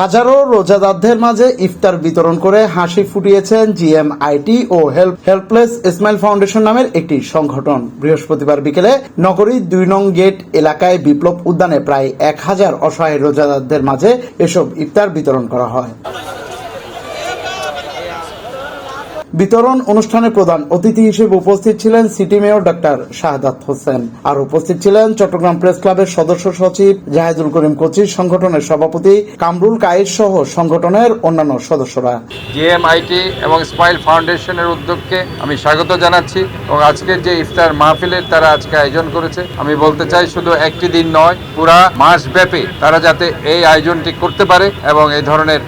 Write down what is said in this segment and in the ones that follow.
হাজারো রোজাদারদের মাঝে ইফতার বিতরণ করে হাসি ফুটিয়েছেন জিএম আইটি ও হেল্প, হেল্পলেস ইসমাইল ফাউন্ডেশন নামের একটি সংগঠন। বৃহস্পতিবার বিকেলে নগরীর দুই নং গেট এলাকায় বিপ্লব উদ্যানে প্রায় এক হাজার অসহায় রোজাদারদের মাঝে এসব ইফতার বিতরণ করা হয়। বিতরণ অনুষ্ঠানে প্রধান অতিথি হিসেবে উপস্থিত ছিলেন city mayor doctor Shahadat Hossain. আর উপস্থিত ছিলেন চট্টগ্রাম প্রেস ক্লাবের সদস্য সচিব জাহেদুল করিম কোচি, সংগঠনের সভাপতি কামরুল কায়ের সহ সংগঠনের অন্যান্য সদস্যরা। জিএমআইটি এবং স্মাইল ফাউন্ডেশনের উদ্যোগকে আমি স্বাগত জানাচ্ছি এবং আজকের যে ইফতার মাহফিলের তারা আজকে আয়োজন করেছে, আমি বলতে চাই শুধু একটি দিন নয়, পুরা মাস ব্যাপী তারা যাতে এই আয়োজনটি করতে পারে এবং এই ধরনের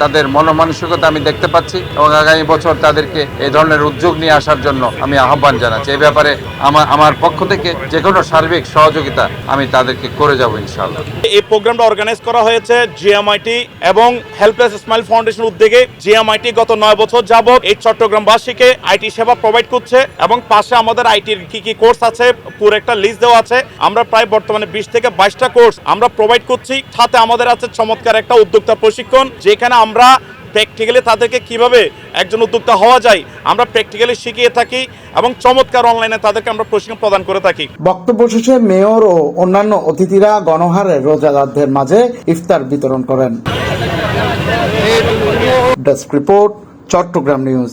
তাদের মনোমানসিকতা আমি দেখতে পাচ্ছি এবং আগামী বছর তাদেরকে এই ধরনের উদ্যোগ নিয়ে আসার জন্য আমি আহ্বান জানাচ্ছি। এই ব্যাপারে আমার আমার পক্ষ থেকে যে কোনো সার্বিক সহযোগিতা আমি তাদেরকে করে যাব ইনশাআল্লাহ। এই প্রোগ্রামটা অর্গানাইজ করা হয়েছে জিএমআইটি এবং হেল্পলেস স্মাইল ফাউন্ডেশন উদ্যোগে। জিএমআইটি গত নয় বছর যাবত এই চট্টগ্রামবাসীকে আইটি সেবা প্রোভাইড করছে এবং পাশে আমাদের আইটির কি কি কোর্স আছে, পুরো একটা লিস্ট দেওয়া আছে। আমরা প্রায় বর্তমানে বিশ থেকে বাইশটা কোর্স আমরা প্রোভাইড করছি। সাথে আমাদের আছে চমৎকার একটা উদ্যোক্তা প্রশিক্ষণ, যেখানে আমরা প্র্যাকটিক্যালি তাদেরকে কীভাবে একজন উদ্যোক্তা হওয়া যায় আমরা প্র্যাকটিক্যালি শিখিয়ে থাকি এবং চমৎকার অনলাইনে তাদেরকে আমরা প্রশিক্ষণ প্রদান করে থাকি। বক্তব্য শেষে মেয়র ও অন্যান্য অতিথিরা গণহারে রোজাদারদের মাঝে ইফতার বিতরণ করেন। Desk report Chittagong news